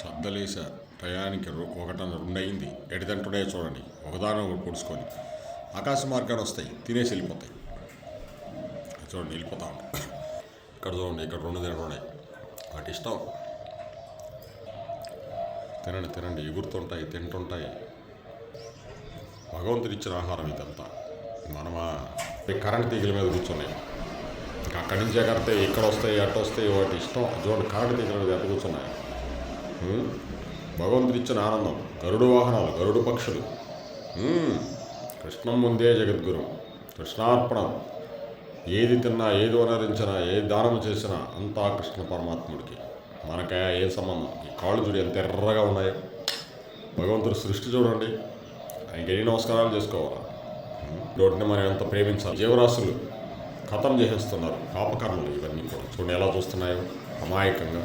శబ్దలేశారు టయానికి రొ- ఒకటన రెండు అయింది ఎటు చూడండి. ఒకదానం ఒకటి పొడుచుకొని. ఆకాశ మార్గాన్ని వస్తాయి. తినేసి వెళ్ళిపోతాయి. చూడండి వెళ్ళిపోతా ఉంటాయి ఇక్కడ చూడండి ఇక్కడ రెండు తింటున్నాయి వాటి ఇష్టం. తినండి తినండి. ఎగురుతుంటాయి తింటుంటాయి. భగవంతుడు ఇచ్చిన ఆహారం ఇదంతా. మనమా కరెంట్ తీగల మీద కూర్చున్నాయి. ఇంకా అక్కడి నుంచి ఎగరితే ఇక్కడ వస్తాయి అటు వస్తాయి వాటి ఇష్టం. చూడండి కరెంట్ తీగల మీద ఎట్ట కూర్చున్నాయి. భగవంతుడు ఇచ్చిన ఆనందం. గరుడు వాహనాలు గరుడు పక్షులు. కృష్ణం ముందే జగద్గురు. కృష్ణార్పణం. ఏది తిన్నా ఏది వనరించినా ఏది దానం చేసినా అంతా కృష్ణ పరమాత్ముడికి. మనకే ఏ సంబంధం? ఈ కాళ్ళు చూడు ఎంత ఎర్రగా ఉన్నాయో. భగవంతుడు సృష్టి చూడండి. ఆయనకి ఎన్ని నమస్కారాలు చేసుకోవాలా? రోడ్ని మనం ఎంత ప్రేమించాలి. జీవరాశులు ఖతం చేసేస్తున్నారు. పాపకర్మలు ఇవన్నీ కూడా. చూడండి ఎలా చూస్తున్నాయో. అమాయకంగా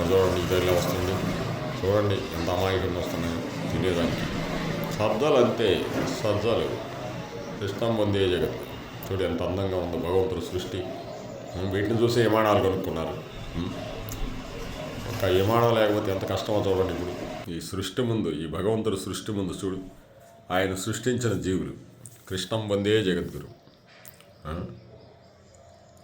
చూడండి ఇది వస్తుంది. చూడండి ఎంత అమాయకంగా వస్తున్నాయో తెలియదానికి. సజ్జలు అంతే సజ్జలు కృష్ణం పొందే జగత్. చూడు ఎంత అందంగా ఉందో భగవంతుడు సృష్టి. వీటిని చూసి విమానాలు కొనుక్కున్నారు? ఒక విమానం లేకపోతే ఎంత కష్టమో చూడండి ఇప్పుడు. ఈ సృష్టి ముందు ఈ భగవంతుడు సృష్టి ముందు చూడు. ఆయన సృష్టించిన జీవులు. కృష్ణం వందే జగద్గురు.